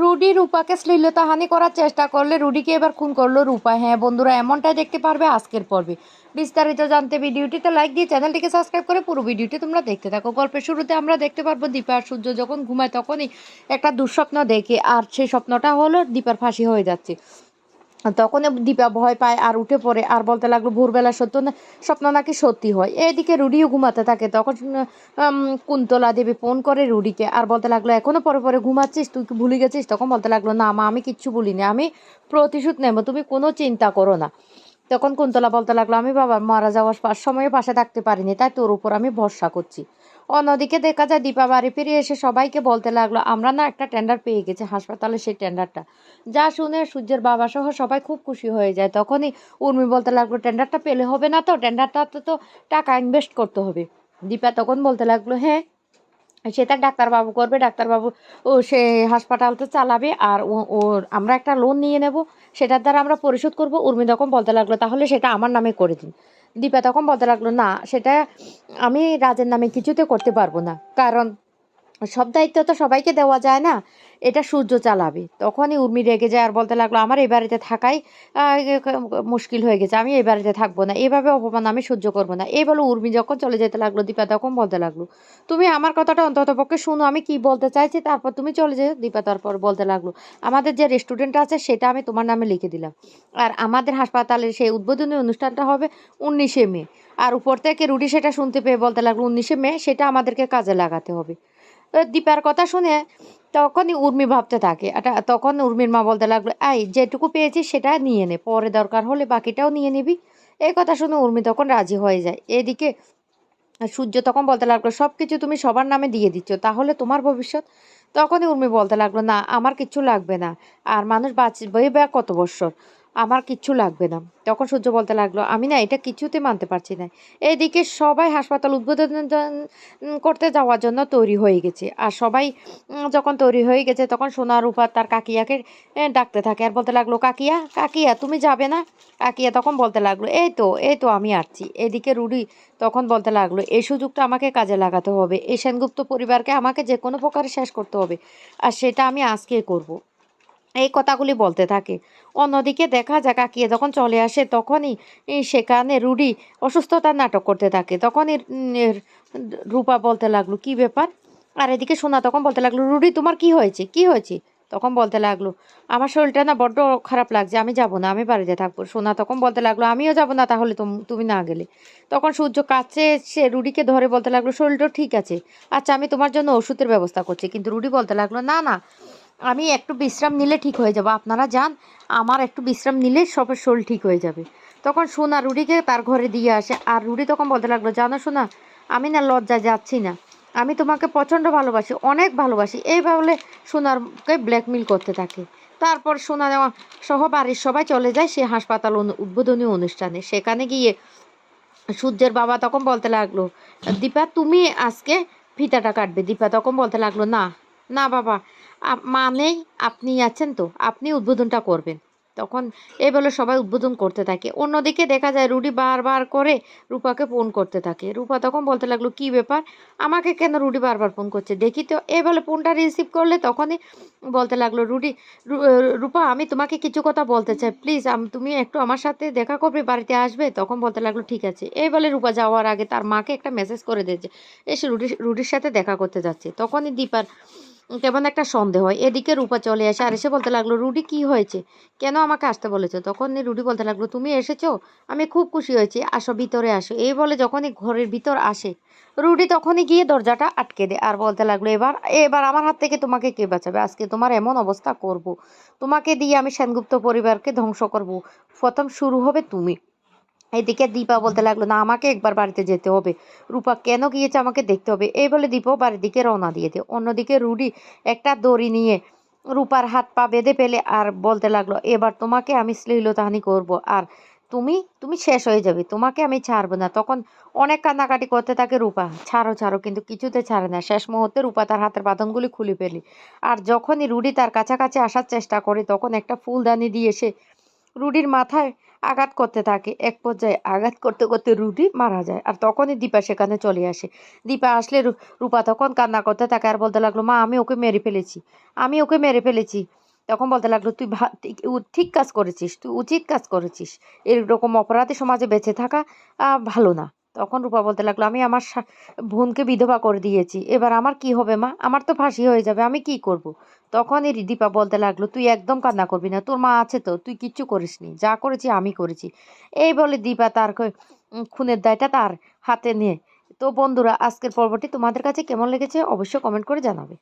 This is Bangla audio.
রুডি রূপাকে শ্লীলতাহানি করার চেষ্টা করলে রুডিকে এবার খুন করল রূপা। হ্যাঁ বন্ধুরা, এমনটাই দেখতে পারবে আজকের পর্বে। বিস্তারিত জানতে ভিডিওটিতে লাইক দিয়ে চ্যানেলটিকে সাবস্ক্রাইব করে পুরো ভিডিওটি তোমরা দেখতে থাকো। গল্পের শুরুতে আমরা দেখতে পারব দীপা আর সূর্য যখন ঘুমায় তখনই একটা দুঃস্বপ্ন দেখে, আর সেই স্বপ্নটা হলো দীপার ফাঁসি হয়ে যাচ্ছে। তখন দীপা ভয় পায় আর উঠে পড়ে আর বলতে লাগল, ভোরবেলা সত্য না, স্বপ্ন নাকি সত্যি হয়? এদিকে রুডিও ঘুমাতে থাকে, তখন কুন্তলা দেবী ফোন করে রুডিকে আর বলতে লাগল এখনও পরে পরে ঘুমাচ্ছিস, তুই কি ভুলে গেছিস? তখন বলতে লাগল, না মা, আমি কিচ্ছু বলিনি আমি প্রতিশোধ নেব, তুমি কোনো চিন্তা করো না। তখন কুন্তলা বলতে লাগল, আমি বাবা মারা যাওয়ার সময়ে পাশে থাকতে পারিনি, তাই তোর উপর আমি ভরসা করছি। অন্যদিকে দেখা যায় দীপা বাড়ি ফিরে এসে সবাইকে বলতে লাগল, আমরা না একটা টেন্ডার পেয়ে গেছি হাসপাতালে সেই টেন্ডারটা যা শুনে সূর্যের বাবা সহ সবাই খুব খুশি হয়ে যায়। তখনই উর্মি বলতে লাগল টেন্ডারটা পেলে হবে না তো টেন্ডারটাতে তো টাকা ইনভেস্ট করতে হবে। দীপা তখন বলতে লাগল হ্যাঁ সেটা ডাক্তারবাবু করবে, ডাক্তারবাবু, ও সে হাসপাতাল তো চালাবে আর ও আমরা একটা লোন নিয়ে নেব, সেটার দ্বারা আমরা পরিশোধ করব। উর্মি তখন বলতে লাগল, তাহলে সেটা আমার নামে করে দিন। দীপা তখন বলতে লাগল, না, সেটা আমি রাজের নামে কিছুতে করতে পারব না। কারণ সব দায়িত্ব তো সবাইকে দেওয়া যায় না। এটা সূর্য চালাবে। তখনই উর্মি রেগে যায় আর বলতে লাগল, আমার এই বাড়িতে থাকাই মুশকিল হয়ে গেছে। আমি এই বাড়িতে থাকব না। এভাবে অপমান আমি সহ্য করব না। এই বলো উর্মি যখন চলে যেতে লাগল, দীপা তখন বলতে লাগল, তুমি আমার কথাটা অন্তত পক্ষে শুনো। আমি কি বলতে চাইছি? তারপর তুমি চলে যেও। দীপা তারপর বলতে লাগল, আমাদের যে রেস্টুরেন্ট আছে, সেটা আমি তোমার নামে লিখে দিলাম। আর আমাদের হাসপাতালের সেই উদ্বোধনী অনুষ্ঠানটা হবে উনিশে মে। আর উপর থেকে রুটি সেটা শুনতে পেয়ে বলতে লাগল, উনিশে মে সেটা আমাদেরকে কাজে লাগাতে হবে। দীপার কথা শুনে তখনই উর্মি ভাবতে থাকে। এটা তখন উর্মির মা বলতে লাগল এই যেটুকু পেয়েছি সেটা নিয়ে নে, পরে দরকার হলে বাকিটাও নিয়ে নিবি। এই কথা শুনে উর্মি তখন রাজি হয়ে যায়। এদিকে সূর্য তখন বলতে লাগল সব কিছু তুমি সবার নামে দিয়ে দিচ্ছ, তাহলে তোমার ভবিষ্যৎ? তখনই উর্মি বলতে লাগল, না, আমার কিচ্ছু লাগবে না। আর মানুষ বাঁচবে বা কত বৎসর? আমার কিচ্ছু লাগবে না। তখন সূর্য বলতে লাগল, আমি না, এটা কিছুতে মানতে পারছি না। এইদিকে সবাই হাসপাতাল উদ্বোধন করতে যাওয়ার জন্য তৈরি হয়ে গেছে। আর সবাই যখন তৈরি হয়ে গেছে, তখন সোনা রূপা তার কাকিয়াকে ডাকতে থাকে আর বলতে লাগল, কাকিয়া কাকিয়া, তুমি যাবে না? কাকিয়া তখন বলতে লাগল, এই তো এই তো, আমি আসছি। এদিকে রুডি তখন বলতে লাগল এই সুযোগটা আমাকে কাজে লাগাতে হবে। এই সেনগুপ্ত পরিবারকে আমাকে যে কোনো প্রকারে শেষ করতে হবে। আর সেটা আমি আজকে করব। এই কথাগুলি বলতে থাকে। অন্যদিকে দেখা যায় কাকিয়ে যখন চলে আসে তখনই সেখানে রুডি অসুস্থতার নাটক করতে থাকে। তখনই রূপা বলতে লাগল, কি ব্যাপার? আর এদিকে সোনা তখন বলতে লাগল, রুডি, তোমার কি হয়েছে? কি হয়েছে? তখন বলতে লাগল, আমার শরীরটা না বড্ড খারাপ লাগছে, আমি যাব না, আমি বাড়িতে থাকব। সোনা তখন বলতে লাগল, আমিও যাব না তাহলে তুমি না গেলে। তখন সূর্য কাছে সে রুডিকে ধরে বলতে লাগল শরীরটা ঠিক আছে। আচ্ছা আমি তোমার জন্য ওষুধের ব্যবস্থা করছি। কিন্তু রুডি বলতে লাগল, না না আমি একটু বিশ্রাম নিলে ঠিক হয়ে যাব। আপনারা যান, আমার একটু বিশ্রাম নিলে সবের শরীর ঠিক হয়ে যাবে। তখন সোনা রুডিকে তার ঘরে দিয়ে আসে। আর রুডি তখন বলতে লাগল, জানো সোনা, আমি না লজ্জায় যাচ্ছি না। আমি তোমাকে প্রচণ্ড ভালোবাসি, অনেক ভালোবাসি। এই বলে সোনারকে ব্ল্যাকমেল করতে থাকে। তারপর সোনা সহ বাড়ির সবাই চলে যায় সে হাসপাতাল উদ্বোধনী অনুষ্ঠানে। সেখানে গিয়ে সূর্যের বাবা তখন বলতে লাগল, দীপা, তুমি আজকে ফিতাটা কাটবে। দীপা তখন বলতে লাগল, না না বাবা মানে আপনি আছেন তো, আপনি উদ্বোধনটা করবেন। তখন এই বলে সবাই উদ্বোধন করতে থাকে। অন্যদিকে দেখা যায় রুডি বারবার করে রূপাকে ফোন করতে থাকে। রূপা তখন বলতে লাগল, কি ব্যাপার? আমাকে কেন রুডি বারবার ফোন করছে? দেখি তো। এই বলে ফোনটা রিসিভ করলে তখনই বলতে লাগল, রুডি রূপা, আমি তোমাকে কিছু কথা বলতে চাই। প্লিজ তুমি একটু আমার সাথে দেখা করবে, বাড়িতে আসবে? তখন বলতে লাগল, ঠিক আছে। এই বলে রূপা যাওয়ার আগে তার মাকে একটা মেসেজ করে দিয়েছে। এসে রুডি, রুডির সাথে দেখা করতে যাচ্ছে। তখনই দীপার কেমন একটা সন্দেহ হয়। এদিকে রূপা চলে আসে, আর এসে বলতে লাগল, রুডি, কি হয়েছে? কেন আমাকে আসতে বলেছ? তখন রুডি বলতে লাগল, তুমি এসেছ? আমি খুব খুশি হয়েছি। আসো, ভিতরে আসো। এই বলে যখনই ঘরের ভিতর আসে, রুডি তখনই গিয়ে দরজাটা আটকে দেয় আর বলতে লাগল, এবার এবার আমার হাত থেকে তোমাকে কে বাঁচাবে? আজকে তোমার এমন অবস্থা করব। তোমাকে দিয়ে আমি সেনগুপ্ত পরিবারকে ধ্বংস করব। প্রথম শুরু হবে তুমি। এদিকে দীপা বলতে লাগল, না, আমাকে একবার বাড়িতে যেতে হবে। রূপা, কেন গিয়েছে? আমাকে দেখতে হবে। এই বলে দীপাও বাড়ির দিকে রওনা দিয়ে দেয় অন্যদিকে রুডি একটা দড়ি নিয়ে রূপার হাত পা বেঁধে ফেলে আর বলতে লাগল, এবার তোমাকে আমি শ্লীলতাহানি করব আর তুমি তুমি শেষ হয়ে যাবে। তোমাকে আমি ছাড়বো না। তখন অনেক কান্নাকাটি করতে থাকে রূপা। ছাড়ো ছাড়ো, কিন্তু কিছুতে ছাড়ে না। শেষ মুহূর্তে রূপা তার হাতের বাঁধনগুলি খুলে ফেলে আর যখনই রুডি তার কাছাকাছি আসার চেষ্টা করে, তখন একটা ফুলদানি দিয়ে সে রুডির মাথায় আঘাত করতে থাকে। এক পর্যায়ে আঘাত করতে করতে রুটি মারা যায় আর তখনই দীপা সেখানে চলে আসে। দীপা আসলে রূপা তখন কান্না করতে থাকে আর বলতে লাগল, মা, আমি ওকে মেরে ফেলেছি। আমি ওকে মেরে ফেলেছি। তখন বলতে লাগল, তুই ঠিক কাজ করেছিস, তুই উচিত কাজ করেছিস। এরকম অপরাধী সমাজে বেঁচে থাকা ভালো না। তখন রূপা বলতে লাগল, আমি আমার বোনকে বিধবা করে দিয়েছি। এবার আমার কি হবে মা? আমার তো ফাঁসি হয়ে যাবে, আমি কি করব। তখনই দীপা বলতে লাগল, তুই একদম কান্না করবি না, তোর মা আছে তো, তুই কিচ্ছু করিসনি যা করেছি আমি করেছি। এই বলে দীপা তার খুনের দায়টা তার হাতে নিয়ে, তো বন্ধুরা, আজকের পর্বটি তোমাদের কাছে কেমন লেগেছে, অবশ্যই কমেন্ট করে জানাবে।